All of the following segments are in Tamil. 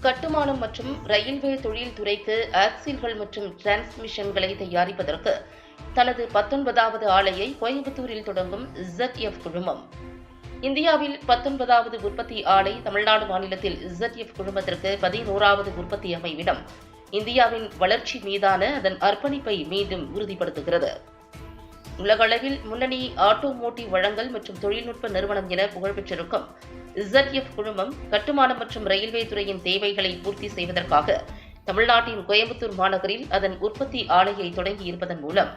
கட்டுமானம் மற்றும் ரயில்வே தொழில்துறைக்கு ஆக்சில்கள் மற்றும் டிரான்ஸ்மிஷன்களை தயாரிப்பதற்கு தனது பத்தொன்பதாவது ஆலையை கோயம்புத்தூரில் தொடங்கும் ZF குழுமம். இந்தியாவில் பத்தொன்பதாவது உற்பத்தி ஆலை தமிழ்நாடு மாநிலத்தில் ZF குழுமத்திற்கு பதினோராவது உற்பத்தி அமைவிடம். இந்தியாவின் வளர்ச்சி மீதான அதன் அர்ப்பணிப்பை மீண்டும் உறுதிப்படுத்துகிறது. உலகளவில் முன்னணி ஆட்டோமோட்டிவ் வழங்கல் மற்றும் தொழில்நுட்ப நிறுவனம் என புகழ்பெற்றிருக்கும் இசட்எஃப் குழுமம் கட்டுமானம் மற்றும் ரயில்வே துறையின் தேவைகளை பூர்த்தி செய்வதற்காக தமிழ்நாட்டின் கோயம்புத்தூர் மாநகரில் அதன் உற்பத்தி ஆலையை தொடங்கி இருப்பதன் மூலம்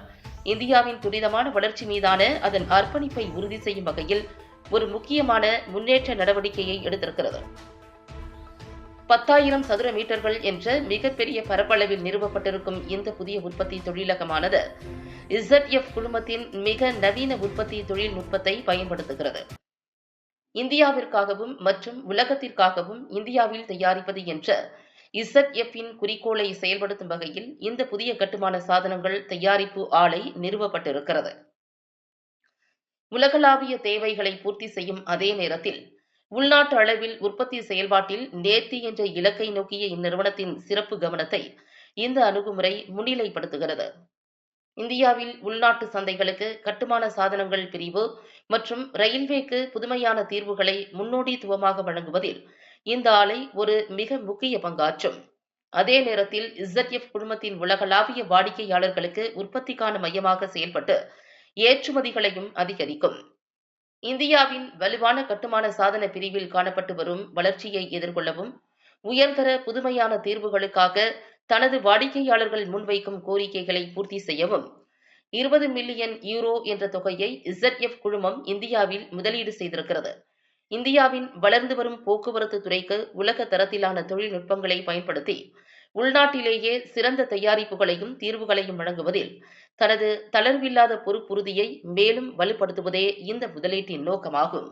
இந்தியாவின் துரிதமான வளர்ச்சி மீதான அதன் அர்ப்பணிப்பை உறுதி செய்யும் வகையில் ஒரு முக்கியமான முன்னேற்ற நடவடிக்கையை எடுத்திருக்கிறது. பத்தாயிரம் சதுர மீட்டர்கள் என்ற மிகப்பெரிய பரப்பளவில் நிறுவப்பட்டிருக்கும் இந்த புதிய உற்பத்தி தொழிலகமானது இசட்எஃப் குழுமத்தின் மிக நவீன உற்பத்தி தொழில்நுட்பத்தை பயன்படுத்துகிறது. இந்தியாவிற்காகவும் மற்றும் உலகத்திற்காகவும் இந்தியாவில் தயாரிப்பது என்ற இசட் இன் குறிக்கோளை செயல்படுத்தும் வகையில் இந்த புதிய கட்டுமான சாதனங்கள் தயாரிப்பு ஆலை நிறுவப்பட்டிருக்கிறது. உலகளாவிய தேவைகளை பூர்த்தி செய்யும் அதே நேரத்தில் உள்நாட்டு அளவில் உற்பத்தி செயல்பாட்டில் நேர்த்தி என்ற இலக்கை நோக்கிய இந்நிறுவனத்தின் சிறப்பு கவனத்தை இந்த அணுகுமுறை முன்னிலைப்படுத்துகிறது. இந்தியாவில் உள்நாட்டு சந்தைகளுக்கு கட்டுமான சாதனங்கள் பிரிவு மற்றும் ரயில்வேக்கு புதுமையான தீர்வுகளை முன்னோடித்துவமாக வழங்குவதில் இந்த ஆலை ஒரு மிக முக்கிய பங்காற்றும். அதே நேரத்தில் இசட்எஃப் குழுமத்தின் உலகளாவிய வாடிக்கையாளர்களுக்கு உற்பத்திக்கான மையமாக செயல்பட்டு ஏற்றுமதிகளையும் அதிகரிக்கும். இந்தியாவின் வலுவான கட்டுமான சாதன பிரிவில் காணப்பட்டு வரும் வளர்ச்சியை எதிர்கொள்ளவும் உயர்தர புதுமையான தீர்வுகளுக்காக தனது வாடிக்கையாளர்கள் முன்வைக்கும் கோரிக்கைகளை பூர்த்தி செய்யவும் இருபது மில்லியன் யூரோ என்ற தொகையை இசட்எஃப் குழுமம் இந்தியாவில் முதலீடு செய்திருக்கிறது. இந்தியாவின் வளர்ந்து வரும் போக்குவரத்து துறைக்கு உலக தரத்திலான தொழில்நுட்பங்களை பயன்படுத்தி உள்நாட்டிலேயே சிறந்த தயாரிப்புகளையும் தீர்வுகளையும் வழங்குவதில் தனது தளர்வில்லாத பொறுப்புறுதியை மேலும் வலுப்படுத்துவதே இந்த முதலீட்டின் நோக்கமாகும்.